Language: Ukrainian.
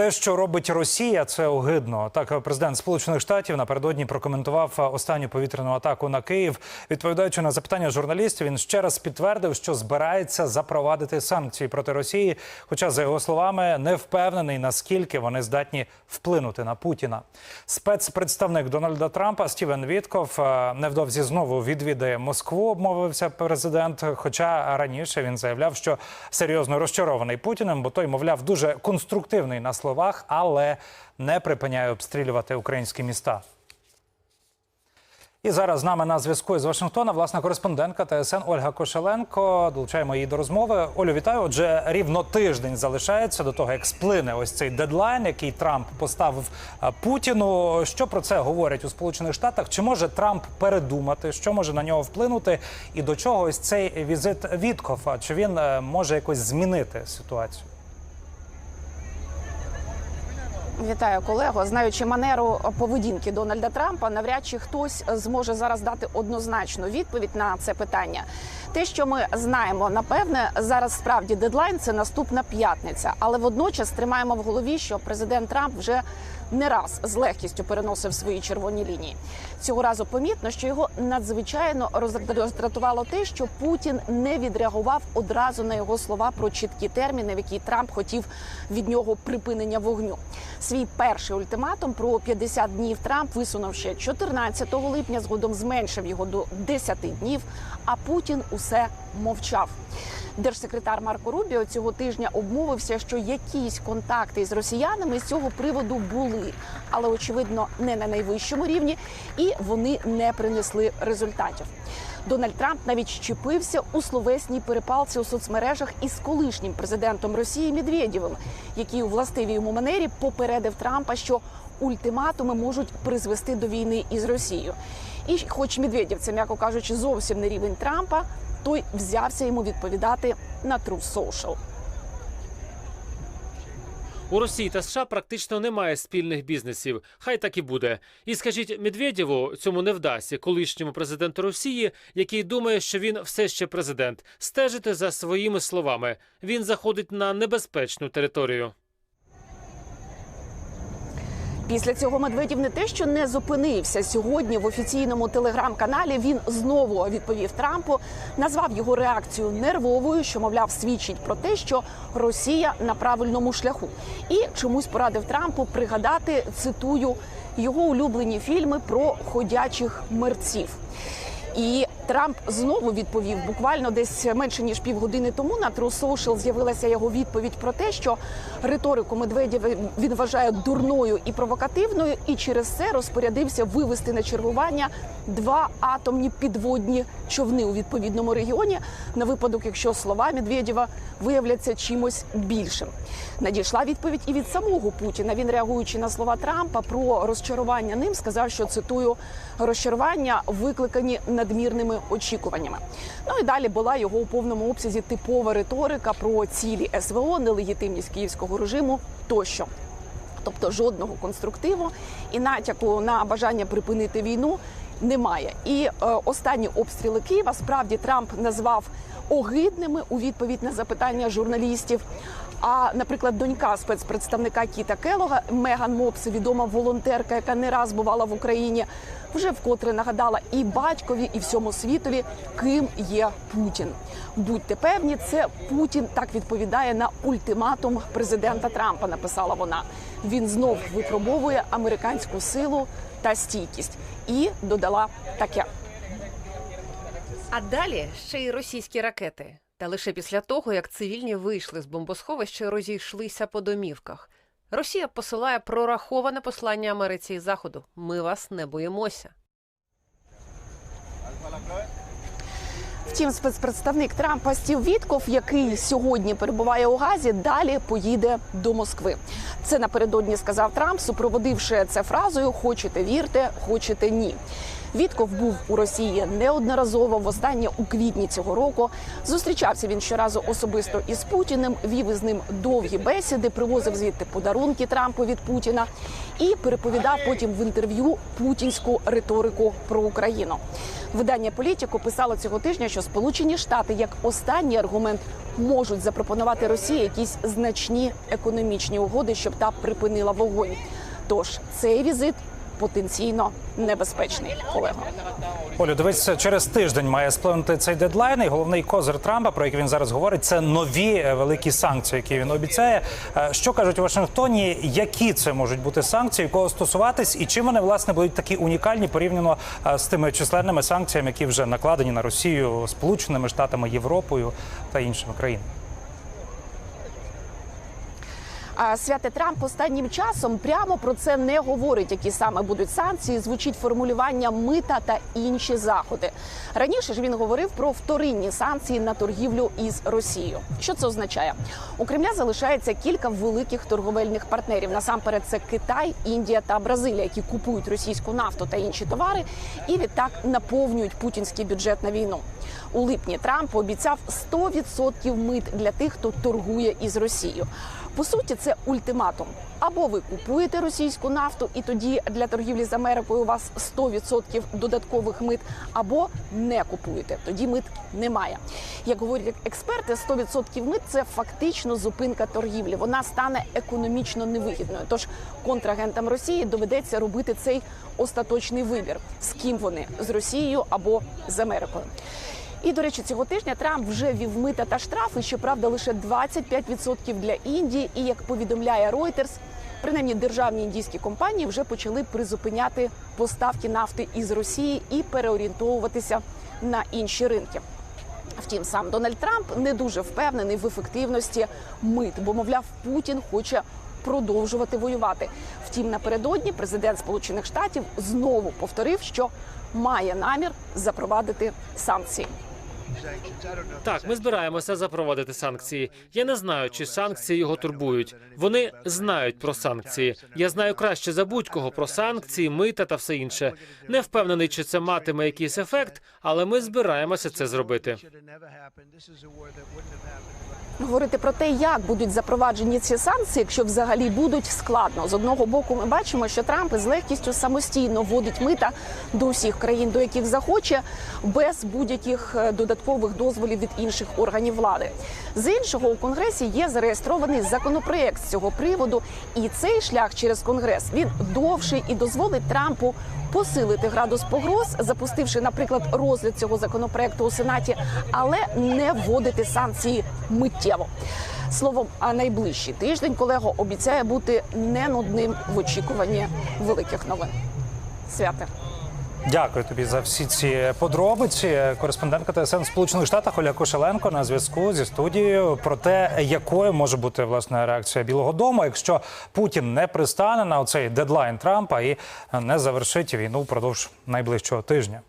Те, що робить Росія, це огидно. Так, президент Сполучених Штатів напередодні прокоментував останню повітряну атаку на Київ. Відповідаючи на запитання журналістів, він ще раз підтвердив, що збирається запровадити санкції проти Росії. Хоча, за його словами, не впевнений наскільки вони здатні вплинути на Путіна. Спецпредставник Дональда Трампа Стівен Вітков е, невдовзі знову відвідає Москву. Обмовився президент. Хоча раніше він заявляв, що серйозно розчарований Путіним, бо той, мовляв, дуже конструктивний на словах, але не припиняє обстрілювати українські міста. І зараз з нами на зв'язку з Вашингтона власна кореспондентка ТСН Ольга Кошеленко. Долучаємо її до розмови. Олю, вітаю. Отже, рівно тиждень залишається до того, як сплине ось цей дедлайн, який Трамп поставив Путіну. Що про це говорять у Сполучених Штатах? Чи може Трамп передумати? Що може на нього вплинути? І до чого ось цей візит Віткофа? Чи він е, може якось змінити ситуацію? Вітаю колего. Знаючи манеру поведінки Дональда Трампа, навряд чи хтось зможе зараз дати однозначну відповідь на це питання. Те, що ми знаємо, напевне, зараз справді дедлайн це наступна п'ятниця, але водночас тримаємо в голові, що президент Трамп вже не раз з легкістю переносив свої червоні лінії. Цього разу помітно, що його надзвичайно роздратувало те, що Путін не відреагував одразу на його слова про чіткі терміни, в які Трамп хотів від нього припинення вогню. Свій перший ультиматум про 50 днів Трамп висунув ще 14 липня. Згодом зменшив його до 10 днів. А Путін усе мовчав. Держсекретар Марко Рубіо цього тижня обмовився, що якісь контакти з росіянами з цього приводу були, але очевидно не на найвищому рівні, і вони не принесли результатів. Дональд Трамп навіть щепився у словесній перепалці у соцмережах із колишнім президентом Росії Медведєвим, який у властивій йому манері попередив Трампа, що ультиматуми можуть призвести до війни із Росією. І хоч Медведєв, це м'яко кажучи, зовсім не рівень Трампа, той взявся йому відповідати на Truth Social. У Росії та США практично немає спільних бізнесів. Хай так і буде. І скажіть Медведєву, цьому не вдасться колишньому президенту Росії, який думає, що він все ще президент. Стежити за своїми словами. Він заходить на небезпечну територію. Після цього Медведєв не те, що не зупинився сьогодні в офіційному телеграм-каналі. Він знову відповів Трампу, назвав його реакцію нервовою, що мовляв свідчить про те, що Росія на правильному шляху, і чомусь порадив Трампу пригадати цитую його улюблені фільми про ходячих мерців. І Трамп знову відповів буквально десь менше ніж півгодини тому на True Social з'явилася його відповідь про те, що риторику Медведєва він вважає дурною і провокативною, і через це розпорядився вивести на чергування два атомні підводні човни у відповідному регіоні на випадок, якщо слова Медведєва виявляться чимось більшим. Надійшла відповідь і від самого Путіна. Він реагуючи на слова Трампа про розчарування ним, сказав, що цитую розчарування викликані надмірними очікуваннями. Ну і далі була його у повному обсязі типова риторика про цілі СВО, нелегітимність київського режиму тощо. Тобто жодного конструктиву і натяку на бажання припинити війну немає. І е, останні обстріли Києва справді Трамп назвав огидними у відповідь на запитання журналістів. А, наприклад, донька спецпредставника Кіта Келога Меган Мопс, відома волонтерка, яка не раз бувала в Україні, вже вкотре нагадала і батькові, і всьому світові, ким є Путін. Будьте певні, це Путін так відповідає на ультиматум президента Трампа. Написала вона. Він знов випробовує американську силу та стійкість, і додала таке. А далі ще й російські ракети. Та лише після того, як цивільні вийшли з бомбосховища розійшлися по домівках. Росія посилає прораховане послання Америці і Заходу. Ми вас не боїмося. Втім, спецпредставник Трампа Стів Вітков, який сьогодні перебуває у Газі, далі поїде до Москви. Це напередодні сказав Трамп, супроводивши це фразою Хочете вірте, хочете ні. Вітков був у Росії неодноразово. Востаннє у квітні цього року зустрічався він щоразу особисто із Путіним, вів із ним довгі бесіди, привозив звідти подарунки Трампу від Путіна і переповідав потім в інтерв'ю путінську риторику про Україну. Видання Політіко писало цього тижня, що Сполучені Штати як останній аргумент можуть запропонувати Росії якісь значні економічні угоди, щоб та припинила вогонь. Тож цей візит потенційно небезпечний. Олего. Олю, дивись, через тиждень має сплинути цей дедлайн. І головний козир Трампа, про який він зараз говорить, це нові е, великі санкції, які він обіцяє. Е, Що кажуть у Вашингтоні? Які це можуть бути санкції, кого стосуватись, і чим вони власне будуть такі унікальні порівняно е, з тими численними санкціями, які вже накладені на Росію Сполученими Штатами, Європою та іншими країнами? А святе Трамп останнім часом прямо про це не говорить, які саме будуть санкції. Звучить формулювання мита та інші заходи. Раніше ж він говорив про вторинні санкції на торгівлю із Росією. Що це означає? У Кремля залишається кілька великих торговельних партнерів. Насамперед, це Китай, Індія та Бразилія, які купують російську нафту та інші товари, і відтак наповнюють путінський бюджет на війну. У липні Трамп обіцяв 100% мит для тих, хто торгує із Росією. По суті, це ультиматум. Або ви купуєте російську нафту, і тоді для торгівлі з Америкою у вас 100% додаткових мит, або не купуєте. Тоді мит немає. Як говорять експерти, 100% мит це фактично зупинка торгівлі. Вона стане економічно невигідною. Тож контрагентам Росії доведеться робити цей остаточний вибір, з ким вони з Росією або з Америкою. І до речі, цього тижня Трамп вже вів мита та штрафи. Щоправда, лише 25% для Індії. І як повідомляє Reuters, принаймні державні індійські компанії вже почали призупиняти поставки нафти із Росії і переорієнтовуватися на інші ринки. Втім, сам Дональд Трамп не дуже впевнений в ефективності мит, бо мовляв, Путін хоче продовжувати воювати. Втім, напередодні президент Сполучених Штатів знову повторив, що має намір запровадити санкції. Так, ми збираємося запровадити санкції. Я не знаю, чи санкції його турбують. Вони знають про санкції. Я знаю краще за будь-кого про санкції, мита та все інше. Не впевнений, чи це матиме якийсь ефект, але ми збираємося це зробити. Говорити про те, як будуть запроваджені ці санкції, якщо взагалі будуть складно. З одного боку, ми бачимо, що Трамп із легкістю самостійно вводить мита до всіх країн, до яких захоче, без будь-яких е, додаткових дозволів від інших органів влади. З іншого у конгресі є зареєстрований законопроект з цього приводу, і цей шлях через конгрес він довший і дозволить Трампу посилити градус погроз, запустивши, наприклад, розгляд цього законопроекту у сенаті, але не вводити санкції миттєво. Словом, а найближчий тиждень колего обіцяє бути не нудним в очікуванні великих новин. Святе. Дякую тобі за всі ці подробиці. Кореспондентка ТСН Сполучених Штатах Оля Кошеленко на зв'язку зі студією про те, якою може бути власне реакція Білого Дому, якщо Путін не пристане на оцей дедлайн Трампа і не завершить війну впродовж найближчого тижня.